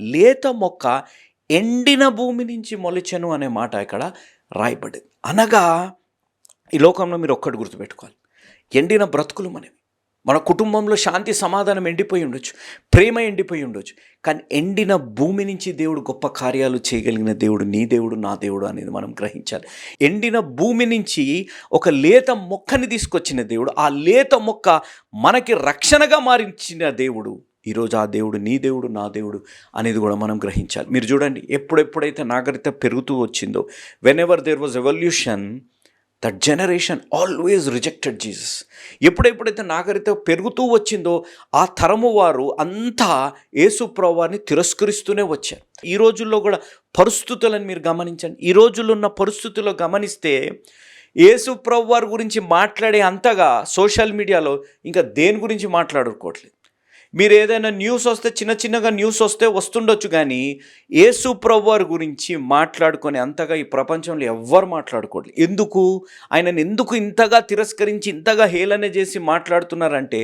లేత మొక్క ఎండిన భూమి నుంచి మొలిచెను అనే మాట ఇక్కడ రాయబడింది. అనగా ఈ లోకంలో మీరు ఒక్కటి గుర్తుపెట్టుకోవాలి. ఎండిన బ్రతుకులు మనవి. మన కుటుంబంలో శాంతి సమాధానం ఎండిపోయి ఉండొచ్చు ప్రేమ ఎండిపోయి ఉండొచ్చు. కానీ ఎండిన భూమి నుంచి దేవుడు గొప్ప కార్యాలు చేయగలిగిన దేవుడు నీ దేవుడు నా దేవుడు అనేది మనం గ్రహించాలి. ఎండిన భూమి నుంచి ఒక లేత మొక్కని తీసుకొచ్చిన దేవుడు ఆ లేత మొక్క మనకి రక్షణగా మారించిన దేవుడు ఈరోజు ఆ దేవుడు నీ దేవుడు నా దేవుడు అనేది కూడా మనం గ్రహించాలి. మీరు చూడండి ఎప్పుడెప్పుడైతే నాగరికత పెరుగుతూ వచ్చిందో whenever there was evolution that generation always rejected Jesus ఎప్పుడెప్పుడైతే నాగరికత పెరుగుతూ వచ్చిందో ఆ తరము వారు అంతా యేసు తిరస్కరిస్తూనే వచ్చారు. ఈ రోజుల్లో కూడా పరిస్థితులను మీరు గమనించండి. ఈ రోజుల్లో ఉన్న పరిస్థితుల్లో గమనిస్తే యేసు ప్రభు వారి గురించి మాట్లాడే అంతగా సోషల్ మీడియాలో ఇంకా దేని గురించి మాట్లాడుకోవట్లేదు. మీరు ఏదైనా న్యూస్ వస్తే చిన్న చిన్నగా న్యూస్ వస్తే వస్తుండొచ్చు కానీ యేసు ప్రభువారి గురించి మాట్లాడుకొని అంతగా ఈ ప్రపంచంలో ఎవ్వరు మాట్లాడుకోవట్లేదు ఎందుకు? ఆయనను ఎందుకు ఇంతగా తిరస్కరించి ఇంతగా హేళన చేసి మాట్లాడుతున్నారంటే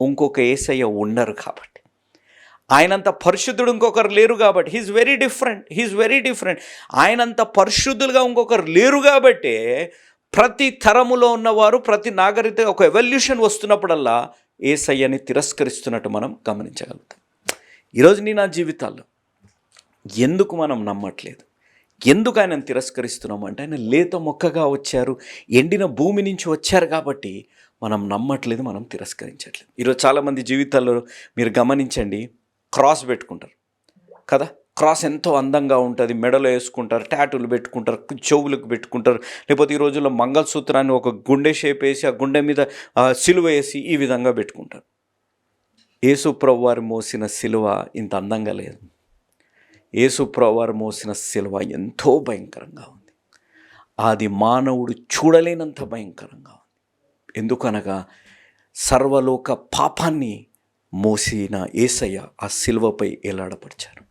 ఇంకొక ఏసయ్య ఉండరు కాబట్టి. ఆయనంత పరిశుద్ధుడు ఇంకొకరు లేరు కాబట్టి he's very different he's very different ఆయనంత పరిశుద్ధులుగా ఇంకొకరు లేరు కాబట్టే ప్రతి తరములో ఉన్నవారు ప్రతి నాగరికత ఒక ఎవల్యూషన్ వస్తున్నప్పుడల్లా ఏసయ్యని తిరస్కరిస్తున్నట్టు మనం గమనించగలుగుతాం. ఈరోజు నీ నా జీవితాల్లో ఎందుకు మనం నమ్మట్లేదు? ఎందుకు ఆయనను తిరస్కరిస్తున్నాం అంటే ఆయన లేత మొక్కగా వచ్చారు ఎండిన భూమి నుంచి వచ్చారు కాబట్టి మనం నమ్మట్లేదు మనం తిరస్కరించట్లేదు. ఈరోజు చాలామంది జీవితాల్లో మీరు గమనించండి క్రాస్ పెట్టుకుంటారు. కదా? క్రాస్ ఎంతో అందంగా ఉంటుంది. మెడలో వేసుకుంటారు ట్యాటూలు పెట్టుకుంటారు చెవులకు పెట్టుకుంటారు. లేకపోతే ఈ రోజుల్లో మంగళసూత్రాన్ని ఒక గుండె షేప్ వేసి ఆ గుండె మీద సిలువ వేసి ఈ విధంగా పెట్టుకుంటారు. యేసు వారు మోసిన సిలువ ఇంత అందంగా లేదు. యేసు వారు మోసిన సిలువ ఎంతో భయంకరంగా ఉంది. అది మానవుడు చూడలేనంత భయంకరంగా ఉంది. ఎందుకనగా సర్వలోక పాపాన్ని మోసిన ఏసయ్య ఆ సిలువపై ఎలాడపరిచారు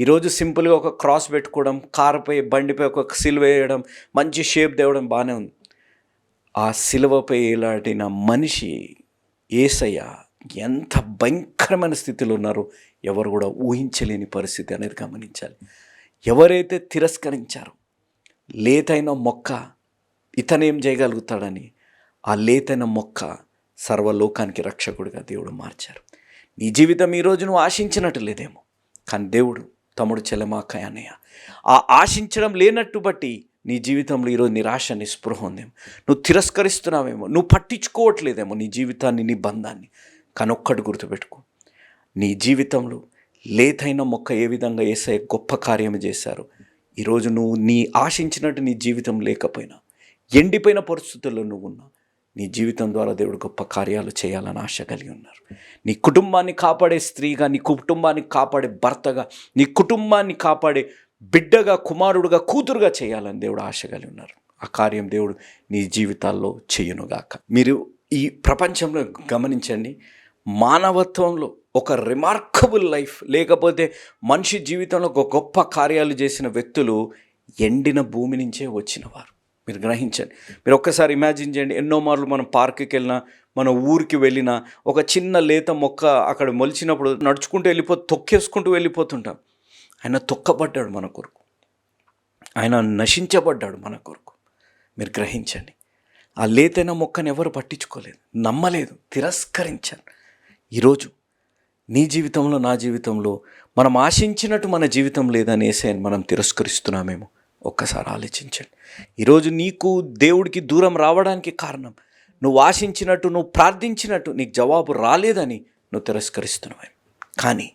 ఈరోజు సింపుల్గా ఒక క్రాస్ పెట్టుకోవడం కారుపై బండిపై ఒక సిలువ వేయడం మంచి షేప్ తేవడం బాగానే ఉంది. ఆ సిలువపై ఎలాడిన మనిషి ఏసయ్య ఎంత భయంకరమైన స్థితిలో ఉన్నారో ఎవరు కూడా ఊహించలేని పరిస్థితి అనేది గమనించాలి. ఎవరైతే తిరస్కరించారో లేతైన మొక్క ఇతనేం చేయగలుగుతాడని ఆ లేతైన మొక్క సర్వలోకానికి రక్షకుడిగా దేవుడు మార్చారు. నీ జీవితం ఈరోజు నువ్వు ఆశించినట్టు లేదేమో కానీ దేవుడు తమ్ముడు చెలమాకాయనయ్య అన్నయ్య ఆ ఆశించడం లేనట్టు బట్టి నీ జీవితంలో ఈరోజు నిరాశ నిస్పృహ ఉందేమో నువ్వు తిరస్కరిస్తున్నావేమో నువ్వు పట్టించుకోవట్లేదేమో నీ జీవితాన్ని నీ బంధాన్ని. కానీ ఒక్కటి గుర్తుపెట్టుకో. నీ జీవితంలో లేతైన మొక్క ఏ విధంగా వేసే గొప్ప కార్యం చేశారు ఈరోజు నువ్వు నీ ఆశించినట్టు నీ జీవితం లేకపోయినా ఎండిపోయిన పరిస్థితుల్లో నువ్వు ఉన్నా నీ జీవితం ద్వారా దేవుడు గొప్ప కార్యాలు చేయాలని ఆశ కలిగి ఉన్నారు. నీ కుటుంబాన్ని కాపాడే స్త్రీగా నీ కుటుంబాన్ని కాపాడే భర్తగా నీ కుటుంబాన్ని కాపాడే బిడ్డగా కుమారుడుగా కూతురుగా చేయాలని దేవుడు ఆశ కలిగి ఉన్నారు. ఆ కార్యం దేవుడు నీ జీవితాల్లో చేయునుగాక. మీరు ఈ ప్రపంచంలో గమనించండి మానవత్వంలో ఒక రిమార్కబుల్ లైఫ్ లేకపోతే మనిషి జీవితంలో ఒక గొప్ప కార్యాలు చేసిన వ్యక్తులు ఎండిన భూమి నుంచే వచ్చినవారు. మీరు గ్రహించండి. మీరు ఒక్కసారి ఇమాజిన్ చేయండి. ఎన్నో మార్లు మనం పార్క్కి వెళ్ళినా మన ఊరికి వెళ్ళినా ఒక చిన్న లేత మొక్క అక్కడ మొలిచినప్పుడు నడుచుకుంటూ వెళ్ళిపో తొక్కేసుకుంటూ వెళ్ళిపోతుంటాం. ఆయన తొక్కబడ్డాడు మన కొరకు. ఆయన నశించబడ్డాడు మన కొరకు. మీరు గ్రహించండి. ఆ లేతైన మొక్కను ఎవరు పట్టించుకోలేదు. నమ్మలేదు. తిరస్కరించారు. ఈరోజు నీ జీవితంలో నా జీవితంలో మనం ఆశించినట్టు మన జీవితం లేదని ఏసైని మనం తిరస్కరిస్తున్నామేమో. ఒక్కసారి ఆలోచించండి. ఈరోజు నీకు దేవుడికి దూరం రావడానికి కారణం నువ్వు ఆశించినట్టు నువ్వు ప్రార్థించినట్టు నీకు జవాబు రాలేదని నువ్వు తిరస్కరిస్తున్నావు? కానీ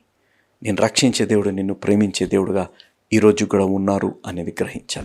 నేను రక్షించే దేవుడు నిన్ను ప్రేమించే దేవుడుగా ఈరోజు కూడా ఉన్నారు అనేది గ్రహించాను